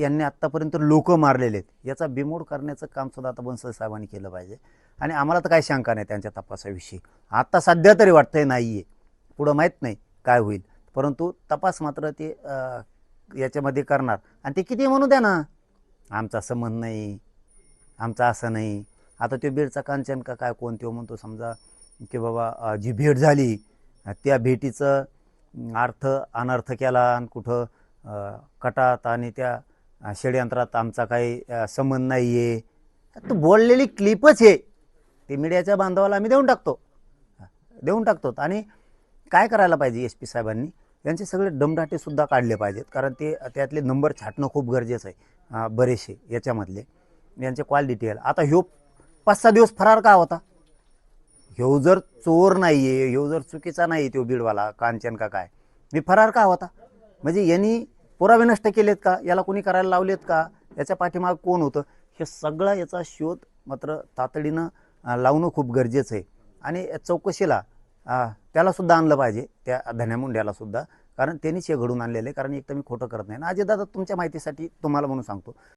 यांनी आत्तापर्यंत लोक मारलेले आहेत. याचा बिमोड करण्याचं काम सुद्धा आता बनसोडे साहेबांनी केलं पाहिजे. आणि आम्हाला तर काही शंका नाही त्यांच्या तपासाविषयी. आत्ता सध्या तरी वाटतंय नाही आहे पुढं माहीत नाही काय होईल. परंतु तपास मात्र ते याच्यामध्ये करणार. आणि ते किती म्हणू द्या ना. आमचा संबंध नाही. आमचा असं नाही. आता तो बीडचा कांचन का काय कोण तो म्हणतो समजा की बाबा जी भेट झाली त्या भेटीचं अर्थ अनर्थ केला आणि कुठं कटात आणि त्या षडयंत्रात आमचा काही संबंध नाही आहे तो बोललेली क्लिपच आहे ते मीडियाच्या बांधवाला आम्ही देऊन टाकतो. देऊन टाकतो. आणि काय करायला पाहिजे एस पी साहेबांनी? यांचे सगळे दमडाटेसुद्धा काढले पाहिजेत. कारण ते त्यातले नंबर छाटणं खूप गरजेचं आहे. बरेचसे याच्यामधले. यांचे कॉल डिटेल आता ह्यो पाच सहा दिवस फरार का होता? ह्यो जर चोर नाही आहे ह्यो जर चुकीचा नाही आहे तो बीडवाला कांचन का काय? मी फरार का होता? म्हणजे यांनी पुरावे नष्ट केलेत का? याला कोणी करायला लावलेत का? याच्या पाठीमाग कोण होतं? हे सगळा याचा शोध मात्र तातडीनं लावणं खूप गरजेचं आहे. आणि चौकशीला त्यालासुद्धा आणलं पाहिजे त्या धन्यामुंड्यालासुद्धा कारण त्यांनीच हे घडून आणलेलं आहे. कारण एक तर मी खोटं करत नाही. आणि अजितदादा तुमच्या माहितीसाठी तुम्हाला म्हणून सांगतो.